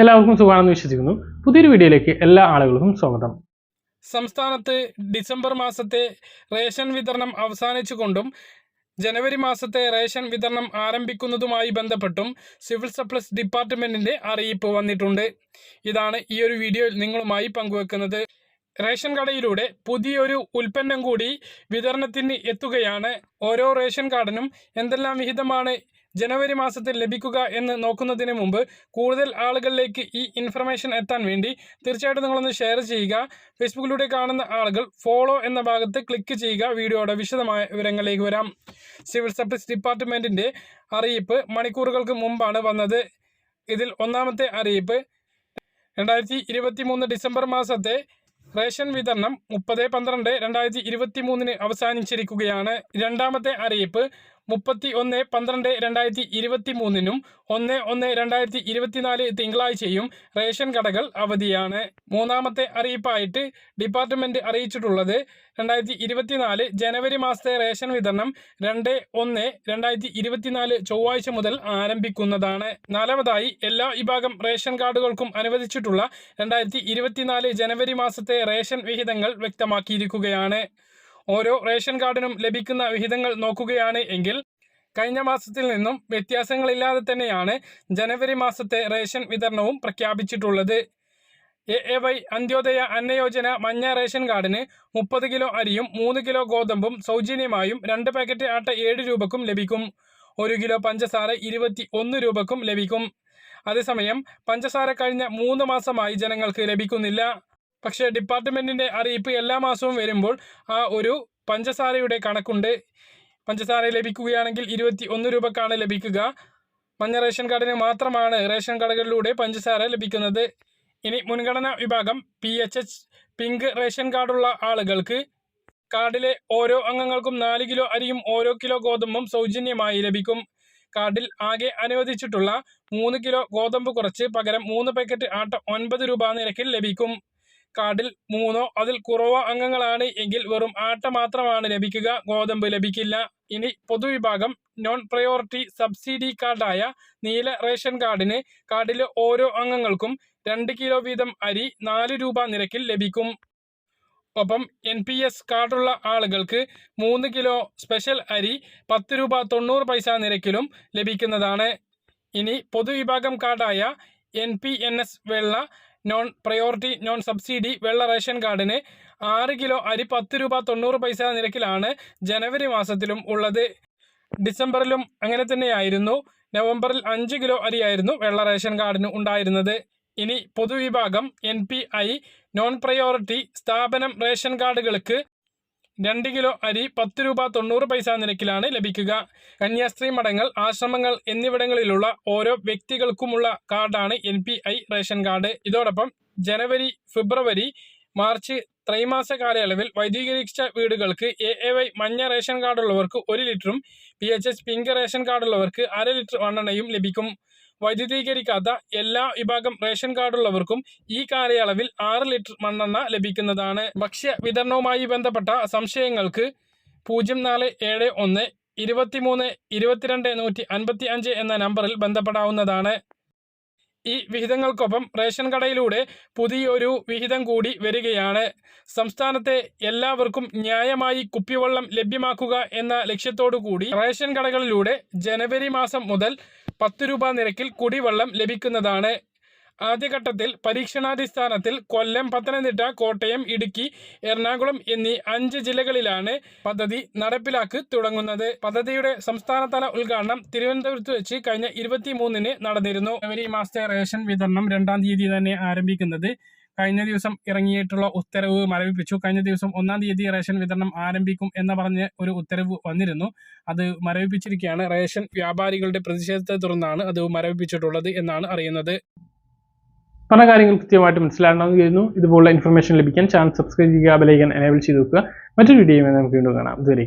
എല്ലാവർക്കും സുഖമാണെന്ന് വിശ്വസിക്കുന്നു. പുതിയൊരു വീഡിയോയിലേക്ക് എല്ലാ ആളുകൾക്കും സ്വാഗതം. സംസ്ഥാനത്ത് ഡിസംബർ മാസത്തെ റേഷൻ വിതരണം അവസാനിച്ചുകൊണ്ടും ജനുവരി മാസത്തെ റേഷൻ വിതരണം ആരംഭിക്കുന്നതുമായി ബന്ധപ്പെട്ടും സിവിൽ സപ്ലൈസ് ഡിപ്പാർട്ട്മെന്റിന്റെ അറിയിപ്പ് വന്നിട്ടുണ്ട്. ഇതാണ് ഈ ഒരു വീഡിയോയിൽ നിങ്ങളുമായി പങ്കുവെക്കുന്നത്. റേഷൻ കടയിലൂടെ പുതിയൊരു ഉൽപ്പന്നം കൂടി വിതരണത്തിന് എത്തുകയാണ്. ഓരോ റേഷൻ കാർഡിനും എന്തെല്ലാം വിഹിതമാണ് ജനുവരി മാസത്തിൽ ലഭിക്കുക എന്ന് നോക്കുന്നതിന് മുമ്പ് കൂടുതൽ ആളുകളിലേക്ക് ഈ ഇൻഫർമേഷൻ എത്താൻ വേണ്ടി തീർച്ചയായിട്ടും നിങ്ങളൊന്ന് ഷെയർ ചെയ്യുക. ഫേസ്ബുക്കിലൂടെ കാണുന്ന ആളുകൾ ഫോളോ എന്ന ഭാഗത്ത് ക്ലിക്ക് ചെയ്യുക. വീഡിയോയുടെ വിശദമായ വിവരങ്ങളിലേക്ക് വരാം. സിവിൽ സപ്ലൈസ് ഡിപ്പാർട്ട്മെന്റിന്റെ അറിയിപ്പ് മണിക്കൂറുകൾക്ക് മുമ്പാണ് വന്നത്. ഇതിൽ ഒന്നാമത്തെ അറിയിപ്പ് രണ്ടായിരത്തി ഇരുപത്തി മൂന്ന് ഡിസംബർ മാസത്തെ റേഷൻ വിതരണം മുപ്പത് പന്ത്രണ്ട് രണ്ടായിരത്തി ഇരുപത്തി മൂന്നിന് അവസാനിച്ചിരിക്കുകയാണ്. രണ്ടാമത്തെ അറിയിപ്പ് മുപ്പത്തി ഒന്ന് പന്ത്രണ്ട് രണ്ടായിരത്തി ഇരുപത്തി മൂന്നിനും ഒന്ന് ഒന്ന് രണ്ടായിരത്തി ഇരുപത്തിനാല് തിങ്കളാഴ്ചയും റേഷൻ കടകൾ അവധിയാണ്. മൂന്നാമത്തെ അറിയിപ്പായിട്ട് ഡിപ്പാർട്ട്മെന്റ് അറിയിച്ചിട്ടുള്ളത് രണ്ടായിരത്തി ഇരുപത്തിനാല് ജനുവരി മാസത്തെ റേഷൻ വിതരണം രണ്ട് ഒന്ന് രണ്ടായിരത്തി ഇരുപത്തിനാല് ചൊവ്വാഴ്ച മുതൽ ആരംഭിക്കുന്നതാണ്. നാലാമതായി എല്ലാ വിഭാഗം റേഷൻ കാർഡുകൾക്കും അനുവദിച്ചിട്ടുള്ള രണ്ടായിരത്തി ഇരുപത്തിനാല് ജനുവരി മാസത്തെ റേഷൻ വിഹിതങ്ങൾ വ്യക്തമാക്കിയിരിക്കുകയാണ്. ഓരോ റേഷൻ കാർഡിനും ലഭിക്കുന്ന വിഹിതങ്ങൾ നോക്കുകയാണ് എങ്കിൽ കഴിഞ്ഞ മാസത്തിൽ നിന്നും വ്യത്യാസങ്ങളില്ലാതെ തന്നെയാണ് ജനുവരി മാസത്തെ റേഷൻ വിതരണവും പ്രഖ്യാപിച്ചിട്ടുള്ളത്. A A Y Antyodaya Anna Yojana മഞ്ഞ റേഷൻ കാർഡിന് മുപ്പത് കിലോ അരിയും മൂന്ന് കിലോ ഗോതമ്പും സൗജന്യമായും രണ്ട് പാക്കറ്റ് ആട്ട ഏഴ് രൂപക്കും ലഭിക്കും. ഒരു കിലോ പഞ്ചസാര ഇരുപത്തി ഒന്ന് രൂപക്കും ലഭിക്കും. അതേസമയം പഞ്ചസാര കഴിഞ്ഞ മൂന്ന് മാസമായി ജനങ്ങൾക്ക് ലഭിക്കുന്നില്ല. പക്ഷേ ഡിപ്പാർട്ട്മെന്റിന്റെ അറിയിപ്പ് എല്ലാ മാസവും വരുമ്പോൾ ആ ഒരു പഞ്ചസാരയുടെ കണക്കുണ്ട്. പഞ്ചസാര ലഭിക്കുകയാണെങ്കിൽ ഇരുപത്തി ഒന്ന് രൂപക്കാണ് ലഭിക്കുക. മഞ്ഞ റേഷൻ കാർഡിന് മാത്രമാണ് റേഷൻ കടകളിലൂടെ പഞ്ചസാര ലഭിക്കുന്നത്. ഇനി മുൻഗണനാ വിഭാഗം P H H pink ration കാർഡുള്ള ആളുകൾക്ക് കാർഡിലെ ഓരോ അംഗങ്ങൾക്കും നാല് കിലോ അരിയും ഓരോ കിലോ ഗോതമ്പും സൗജന്യമായി ലഭിക്കും. കാർഡിൽ ആകെ അനുവദിച്ചിട്ടുള്ള മൂന്ന് കിലോ ഗോതമ്പ് കുറച്ച് പകരം മൂന്ന് പാക്കറ്റ് ആട്ട ഒൻപത് രൂപ നിരക്കിൽ ലഭിക്കും. കാർഡിൽ മൂന്നോ അതിൽ കുറവോ അംഗങ്ങളാണ് എങ്കിൽ വെറും ആട്ട മാത്രമാണ് ലഭിക്കുക. ഗോതമ്പ് ലഭിക്കില്ല. ഇനി പൊതുവിഭാഗം നോൺ പ്രയോറിറ്റി സബ്സിഡി കാർഡായ നീല റേഷൻ കാർഡിന് കാർഡിലെ ഓരോ അംഗങ്ങൾക്കും രണ്ട് കിലോ വീതം അരി നാല് രൂപ നിരക്കിൽ ലഭിക്കും. ഒപ്പം എൻ പി എസ് കാർഡുള്ള ആളുകൾക്ക് മൂന്ന് കിലോ സ്പെഷ്യൽ അരി പത്ത് രൂപ തൊണ്ണൂറ് പൈസ നിരക്കിലും ലഭിക്കുന്നതാണ്. ഇനി പൊതുവിഭാഗം കാർഡായ എൻ പി എൻ എസ് വെള്ള നോൺ പ്രയോറിറ്റി നോൺ സബ്സിഡി വെള്ള റേഷൻ കാർഡിന് ആറ് കിലോ അരി പത്ത് രൂപ തൊണ്ണൂറ് പൈസ നിരക്കിലാണ് ജനുവരി മാസത്തിലും ഉള്ളത്. ഡിസംബറിലും അങ്ങനെ തന്നെയായിരുന്നു. നവംബറിൽ അഞ്ച് കിലോ അരിയായിരുന്നു വെള്ള റേഷൻ കാർഡിന് ഉണ്ടായിരുന്നത്. ഇനി പൊതുവിഭാഗം N P I non priority സ്ഥാപനം റേഷൻ കാർഡുകൾക്ക് രണ്ട് കിലോ അരി പത്ത് രൂപ തൊണ്ണൂറ് പൈസ നിരക്കിലാണ് ലഭിക്കുക. കന്യാസ്ത്രീ മഠങ്ങൾ ആശ്രമങ്ങൾ എന്നിവിടങ്ങളിലുള്ള ഓരോ വ്യക്തികൾക്കുമുള്ള കാർഡാണ് എൻ റേഷൻ കാർഡ്. ഇതോടൊപ്പം ജനുവരി ഫെബ്രുവരി മാർച്ച് ത്രൈമാസ കാലയളവിൽ വൈദ്യുതീകരിച്ച വീടുകൾക്ക് എ എ വൈ മഞ്ഞ റേഷൻ കാർഡുള്ളവർക്ക് ഒരു ലിറ്ററും P H H pink ration കാർഡുള്ളവർക്ക് അര ലിറ്റർ വണ്ണെണ്ണയും ലഭിക്കും. വൈദ്യുതീകരിക്കാത്ത എല്ലാ വിഭാഗം റേഷൻ കാർഡുള്ളവർക്കും ഈ കാലയളവിൽ ആറ് ലിറ്റർ മണ്ണെണ്ണ ലഭിക്കുന്നതാണ്. ഭക്ഷ്യ വിതരണവുമായി ബന്ധപ്പെട്ട സംശയങ്ങൾക്ക് പൂജ്യം നാല് ഏഴ് ഒന്ന് ഇരുപത്തിമൂന്ന് ഇരുപത്തിരണ്ട് നൂറ്റി അൻപത്തി അഞ്ച് എന്ന നമ്പറിൽ ബന്ധപ്പെടാവുന്നതാണ്. ഈ വിഹിതങ്ങൾക്കൊപ്പം റേഷൻ കടയിലൂടെ പുതിയൊരു വിഹിതം കൂടി വരികയാണ്. സംസ്ഥാനത്തെ എല്ലാവർക്കും ന്യായമായി കുപ്പിവെള്ളം ലഭ്യമാക്കുക എന്ന ലക്ഷ്യത്തോടു കൂടി റേഷൻ കടകളിലൂടെ ജനുവരി മാസം മുതൽ പത്ത് രൂപ നിരക്കിൽ കുടിവെള്ളം ലഭിക്കുന്നതാണ്. ആദ്യഘട്ടത്തിൽ പരീക്ഷണാടിസ്ഥാനത്തിൽ കൊല്ലം പത്തനംതിട്ട കോട്ടയം ഇടുക്കി എറണാകുളം എന്നീ അഞ്ച് ജില്ലകളിലാണ് പദ്ധതി നടപ്പിലാക്കി തുടങ്ങുന്നത്. പദ്ധതിയുടെ സംസ്ഥാനതല ഉദ്ഘാടനം തിരുവനന്തപുരത്ത് വെച്ച് കഴിഞ്ഞ ഇരുപത്തി മൂന്നിന് നടന്നിരുന്നു. ജനുവരി മാസത്തെ റേഷൻ വിതരണം രണ്ടാം തീയതി തന്നെ ആരംഭിക്കുന്നത്. കഴിഞ്ഞ ദിവസം ഇറങ്ങിയിട്ടുള്ള ഉത്തരവ് മരവിപ്പിച്ചു. കഴിഞ്ഞ ദിവസം ഒന്നാം തീയതി റേഷൻ വിതരണം ആരംഭിക്കും എന്ന് പറഞ്ഞ് ഒരു ഉത്തരവ് വന്നിരുന്നു. അത് മരവിപ്പിച്ചിരിക്കുകയാണ്. റേഷൻ വ്യാപാരികളുടെ പ്രതിഷേധത്തെ തുടർന്നാണ് അത് മരവിപ്പിച്ചിട്ടുള്ളത് എന്നാണ് അറിയുന്നത്. പല കാര്യങ്ങൾ കൃത്യമായിട്ട് മനസ്സിലാകണമെന്ന് ഇതുപോലുള്ള ഇൻഫർമേഷൻ ലഭിക്കാൻ ചാനൽ സബ്സ്ക്രൈബ് ചെയ്യുക ബെലൈക്കൻ എനേബിൾ ചെയ്ത് വെക്കുക. മറ്റൊരു വീഡിയോയുമായി നമുക്ക് വീണ്ടും കാണാം. ഇതുവരെ